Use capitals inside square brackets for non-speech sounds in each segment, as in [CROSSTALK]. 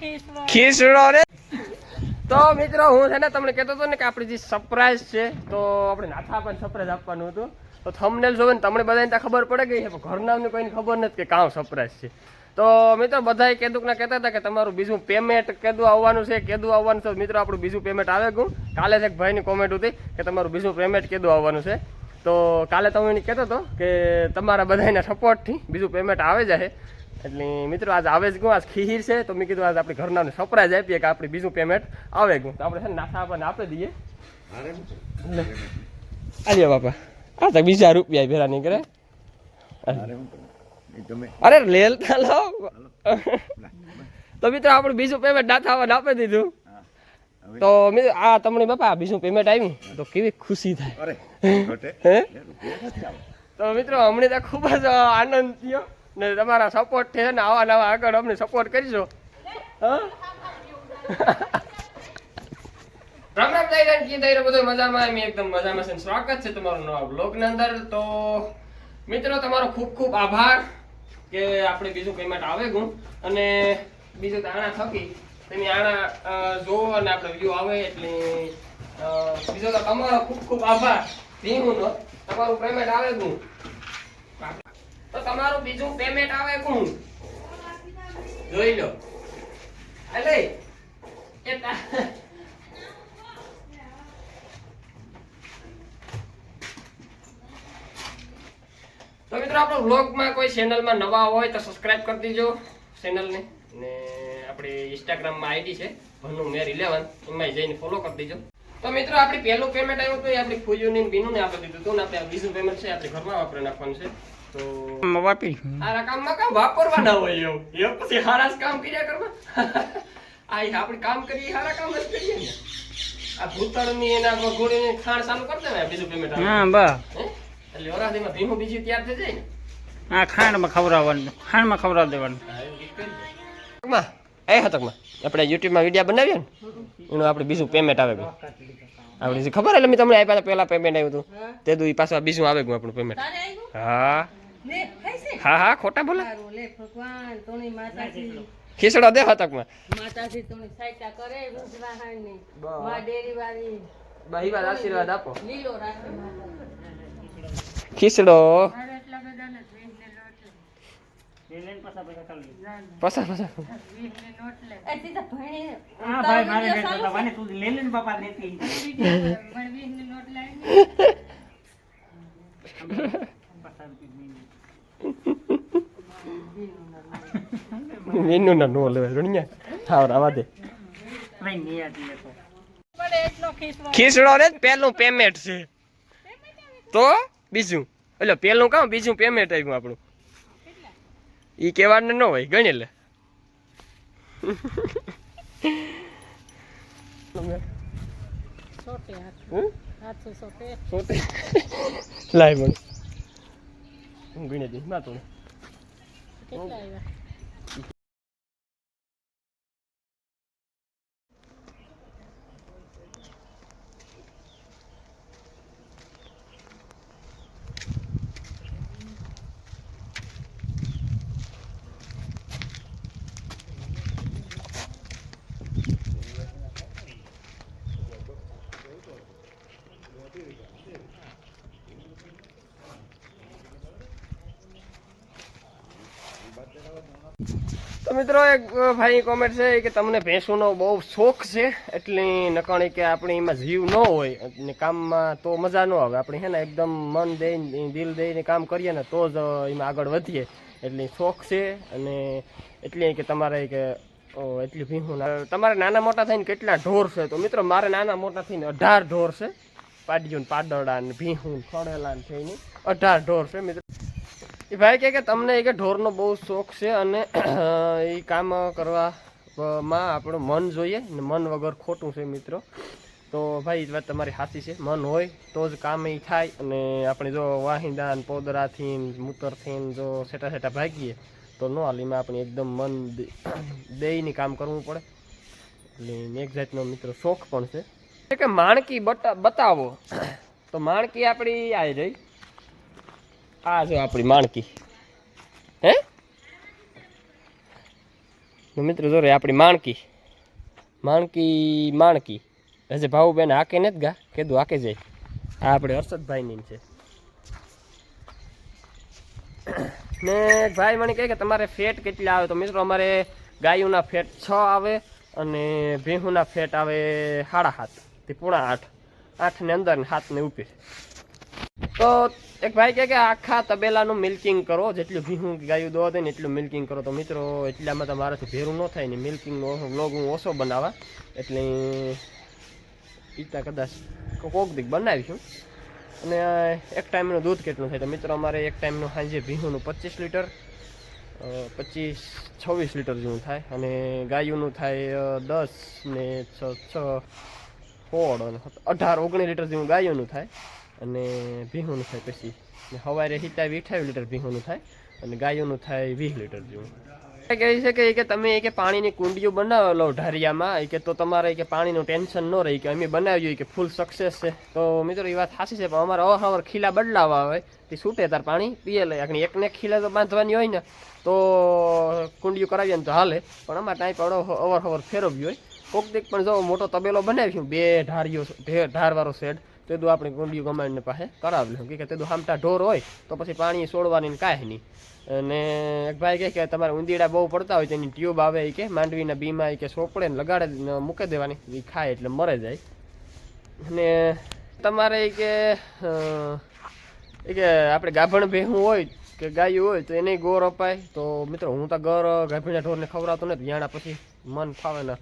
ખીસડો રે તો મિત્રો, હું છે ને તમને કહેતો હતો ને કે આપણી જે સરપ્રાઈઝ છે, તો આપણે નાથા પણ સરપ્રાઈઝ આપવાનું હતું. તો થંબનેલ જોવે ને, તમને બધાને ત્યાં ખબર પડે ગઈ છે પણ ઘરનામને કોઈને ખબર નથી કે કામ સરપ્રાઈઝ છે. તો મિત્રો બધાએ કેદુક ના કહેતા હતા કે તમારું બીજું પેમેન્ટ કેદું આવવાનું છે, કેદું આવવાનું છે. મિત્રો, આપણું બીજું પેમેન્ટ આવે ગયું. કાલે એક ભાઈની કોમેન્ટ હતી કે તમારું બીજું પેમેન્ટ કેદું આવવાનું છે. તો કાલે તમે એને કહેતો હતો કે તમારા બધાના સપોર્ટથી બીજું પેમેન્ટ આવે જાય એટલે મિત્રો આજ આવે જ ગયું આજ ખીર છે. તો મેં કીધું આજ આપણે ઘરનાને સરપ્રાઈઝ આપીએ કે આપણે બીજું પેમેન્ટ આવે ગયું. તો આપણે છે ને આપણને આપી દઈએ. આલ્યો બાપા. આ તો બીજા રૂપિયા ભેરા નીકળે. અરે લેલતા લો. તો મિત્રો આપણે બીજું પેમેન્ટ નાથા આવવાનું આપી દીધું. તો મિત્રો આ તમને બાપા બીજું પેમેન્ટ આવ્યું તો કેવી ખુશી થાય. તો મિત્રો હમણાં તો ખૂબ જ આનંદ થયો. ને તમારા સપોર્ટ છે ને આવા નવા આગળ અમને સપોર્ટ કરજો રામ રામ દઈ બધું મજામાં. એમ એકદમ મજામાં છે સ્વાગત છે તમારું નવા બ્લોગની અંદર. તો મિત્રો, તમારો ખૂબ ખૂબ આભાર કે આપણે બીજું પેમેન્ટ આવે ગું અને બીજું આણા થકી, તમે આણા જોવો અને આપણે વ્યૂ આવે એટલે બીજો તો તમારો ખૂબ ખૂબ આભાર. ધીમું તમારું પેમેન્ટ આવે ગું તમારું બીજું પેમેન્ટ આવે કોણ? જોઈ લો. એટલે તો મિત્રો, આપણો વ્લોગમાં કોઈ ચેનલમાં નવા હોય તો સબસ્ક્રાઇબ કરી દેજો ચેનલને ને આપણી ઇન્સ્ટાગ્રામમાં આઈડી છે, ભનુ મેર ઇલેવન એમાં જઈને ફોલો કરી દેજો. તો મિત્રો, આપણી પહેલું પેમેન્ટ આવ્યું હતું એ આપણી ફૂયુની ને બીનું ને આપી દીધું હતું ને આપણે બીજું પેમેન્ટ છે આપણે ઘરમાં વાપરી નાખવાનું છે. તો વાપી આ કામમાં કામ વાપરવાના હોય એવું. એ પછી હારા કામ કર્યા કરવા. [LAUGHS] આ આપણે કામ કરીએ હારા કામ જ કરીએ ને. આ ભૂતળની એના ગોળીની ખાણ ચાલુ કરી દેવાય બીજું પેમેન્ટ હા બા. હે? એટલે વરાદીમાં ભીમું બીજી તૈયાર થઈ જાય ને. આ ખાંડમાં ખવડાવવાનું. ખાંડમાં ખવડાવી દેવાનું. માં એ હતકમાં આપણે યુટ્યુબમાં વીડિયો બનાવીએ ને એનું આપણે બીજું પેમેન્ટ આવે આપણે જે ખબર એટલે મેં તમને આપ્યા પહેલા પેમેન્ટ આવ્યું હતું. તે દુ પાછું બીજું આવે ગયું આપણું પેમેન્ટ હા? હા હા ખોટા બોલે. સારું, લે, ભગવાન, માં માતાજી. ખીસડો દે હતકમાં. માતાજી તોણી સહાયતા કરે રૂજવાહાણની. બા. મા વાર આશીર્વાદ આપો. લીલો રાખે ખીસડો. પસા પસા હા ભાઈ મારે. તું લે ને બાપા પણ [LAUGHS] નોટ [LAUGHS] વિનુ ના નો લેવા રણિયા હાવ રાવા દે. ખીસડો ને પહેલું પેમેન્ટ છે તો બીજું એટલે પહેલું કામ બીજું પેમેન્ટ આવ્યું આપણું એ કહેવાનું ન હોય ગણી લે લાય મને હું ગણી દઈશમાં તું કેટલા આવ્યા? તો મિત્રો એક ભાઈ કોમેન્ટ છે કે તમને ભેંસોનો બહુ શોખ છે, એટલી નકાણી કે આપણે એમાં જીવ ન હોય, અને કામમાં તો મજા ન આવે. આપણે હે ને એકદમ મન દઈને, દિલ દઈને કામ કરીએ ને તો જ એમાં આગળ વધીએ. એટલે શોખ છે, અને એટલી કે તમારે કે એટલી ભીહું તમારે નાના મોટા થઈને કેટલા ઢોર છે? તો મિત્રો મારે નાના મોટા થઈને અઢાર ઢોર છે. પાડીયું ને પાડડા ને ભીહું ને ખડેલા ને થઈને અઢાર ઢોર છે, મિત્રો. એ ભાઈ કહે કે તમને એ કે ઢોરનો બહુ શોખ છે અને એ કામ કરવામાં આપણું મન જોઈએ ને મન વગર ખોટું છે મિત્રો. તો ભાઈ વાત તમારી સાચી છે. મન હોય તો જ કામ એ થાય અને આપણે જો વાહિંદા પોદરાથી મૂતરથી જો સેટા સેટા ભાગીએ, તો ન હાલીમાં આપણે એકદમ મન દઈને કામ કરવું પડે. એટલે એક જાતનો મિત્રો શોખ પણ છે. કે માણકી બતા બતાવો. તો માણકી આપણી આવી રહી. આ જો આપણી માણકી. હે? મિત્ર જો આપણી માણકી. માણકી માણકી. હજે ભાવુબેન હાકે નથી ગા કીધું હાકે જાય. આ આપણે હર્ષદભાઈની છે. ને ભાઈ મને કહે કે તમારે ફેટ કેટલા આવે? તો મિત્રો અમારે ગાયોના ફેટ છ આવે અને ભેહુના ફેટ આવે સાડા સાત. તે પૂણા આઠ. આઠને અંદર ને સાતને ઉપર. તો એક ભાઈ કહે કે આખા તબેલાનું મિલ્કિંગ કરો, જેટલું ભીહું ગાયું દોવા દે ને એટલું મિલ્કિંગ કરો. તો મિત્રો, એટલામાં તો મારાથી ભેરું ન થાય ને મિલ્કિંગનો વ્લોગ હું ઓછો બનાવવા એટલે ઈચ્છા કદાચ કોક દીક બનાવીશું. અને એક ટાઈમનું દૂધ કેટલું થાય? તો મિત્રો, અમારે એક ટાઈમનું સાંજે ભીહુંનું પચીસ લીટર પચીસ, છવ્વીસ લીટર જેવું થાય. અને ગાયુંનું થાય દસ ને છ છ, સોળ અને અઢાર, ઓગણીસ લીટર જેવું ગાયોનું થાય. અને ભીહુંનું થાય પછી. ને સવારે સિત્તાવી અઠાવીસ લીટર ભીહુંનું થાય અને ગાયોનું થાય વીસ લીટર જેવું. કહે છે કે તમે એ કે પાણીની કુંડીઓ બનાવેલો ઢારિયામાં. એ કે તો તમારે કે પાણીનું ટેન્શન ન રહે. કે અમે બનાવ્યું ઈ કે ફૂલ સક્સેસ છે. તો મિત્રો, એ વાત સાચી છે, પણ અમારે અવારનવાર ખીલા બદલાવા હોય તે છૂટે તાર પાણી, પીએ લે. એકને ખીલા તો બાંધવાની હોય ને, તો કુંડીઓ કરાવીએ ને તો હાલે. પણ અમારે ટાઈપ અવર અવર ફેરવ્યું હોય. કોક દીક પણ જો મોટો તબેલો બનાવ્યું બે ઢારીઓ ઢારવાળો શેડ તે દુ આપણે કુંડીઓ કમાન્ડને પાસે કરાવી લઉં કે તે દુ હામટા ઢોર હોય, તો પછી પાણી છોડવાની ને કાંઈ નહીં. અને એક ભાઈ કહે કે તમારે ઉંદીડા બહુ પડતા હોય, તેની ટ્યુબ આવે એ કે, માંડવીના બીમાં એ કે સોપડે ને લગાડે મૂકી દેવાની. એ ખાય એટલે મરે જાય. અને તમારે કે એ કે આપણે ગાભણ ભેહું હોય કે ગાયું હોય, તો એને ગોર અપાય. તો મિત્રો, હું તો ગોર ગાભીણા ઢોરને ખવડાવતો નથી. યાણા પછી મન ફાવે ને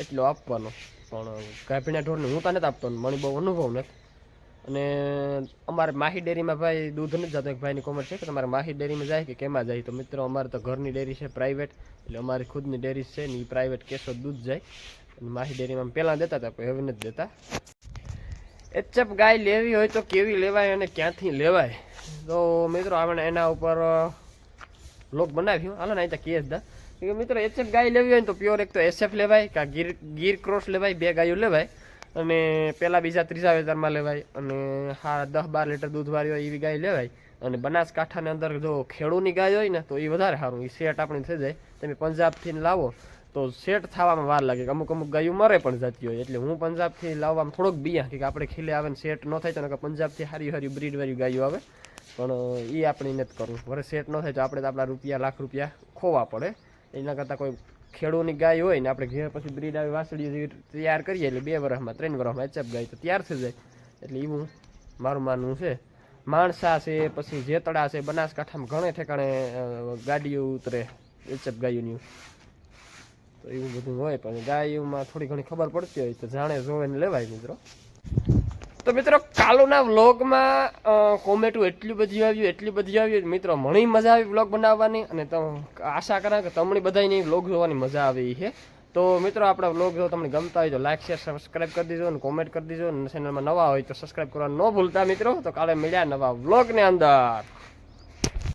એટલો આપવાનો. પણ ગાભીણા ઢોરને હું તો નથી આપતો ને મને બહુ અનુભવ નથી. અને અમારે માહી ડેરીમાં ભાઈ દૂધ નથી જતો. એક ભાઈની કોમેન્ટ છે કે તમારે માહી ડેરીમાં જાય કે કેમાં જાય? તો મિત્રો, અમારે તો ઘરની ડેરી છે પ્રાઇવેટ એટલે અમારી ખુદની ડેરી છે ને એ પ્રાઇવેટ કેસો દૂધ જાય. અને માહી ડેરીમાં પહેલાં દેતા હતા, પણ હવે નથી દેતા. એચએફ ગાય લેવી હોય તો કેવી લેવાય અને ક્યાંથી લેવાય? તો મિત્રો, આપણે એના ઉપર લોક બનાવ્યું હાલો ને અહીં કેસ દા. મિત્રો, એચએફ ગાય લેવી હોય ને તો પ્યોર એક તો એસએફ લેવાય, કાં ગીર ગીર ક્રોસ લેવાય, બે ગાયો લેવાય. અને પહેલાં બીજા ત્રીજા વેતરમાં લેવાય અને હા, દસ બાર લીટર દૂધવાળી હોય એવી ગાય લેવાય. અને બનાસકાંઠાની અંદર જો ખેડૂની ગાય હોય ને, તો એ વધારે સારું. એ સેટ આપણી થઈ જાય. તમે પંજાબથી લાવો, તો સેટ થવામાં વાર લાગે. અમુક અમુક ગાયું મરે પણ જતી હોય. એટલે હું પંજાબથી લાવવામાં થોડોક બીયા કે આપણે ખીલે આવે ને સેટ ન થાય તો કે પંજાબથી હારી હારી બ્રીડવાળી ગાયું આવે. પણ એ આપણે નથી કરવું. વરે સેટ ન થાય તો આપણે તો આપણા રૂપિયા, લાખ રૂપિયા ખોવા પડે. એના કરતાં કોઈ ખેડૂની ગાય હોય ને આપણે ઘેર પછી બ્રીડ આવી વાસળી તૈયાર કરીએ એટલે બે વર્ષમાં ત્રણ વર્ષમાં એચએફ ગાય તો તૈયાર થઈ જાય. એટલે એવું મારું માનવું છે. માણસા છે, પછી જેતડા છે, બનાસકાંઠામાં ઘણે ઠેકાણે ગાડીઓ ઉતરે એચએફ ગાયોની. તો એવું બધું હોય. પણ ગાયોમાં થોડી ઘણી ખબર પડતી હોય તો જાણે જોવે ને લેવાય મિત્રો. તો મિત્રો, કાલોના વ્લોગમાં કોમેટું એટલી બધી આવ્યું એટલી બધી આવ્યું મિત્રો, ઘણી મજા આવી વ્લોગ બનાવવાની અને આશા કરા કે તમને બધાને વ્લોગ જોવાની મજા આવી છે તો મિત્રો, આપણા વ્લોગ જો તમને ગમતા હોય તો લાઈક, શેર સબસ્ક્રાઈબ કરી દીજો અને કોમેન્ટ કરી દીજો. અને ચેનલમાં નવા હોય તો સબસ્ક્રાઈબ કરવા ન ભૂલતા મિત્રો. તો કાલે મળ્યા નવા વ્લોગની અંદર.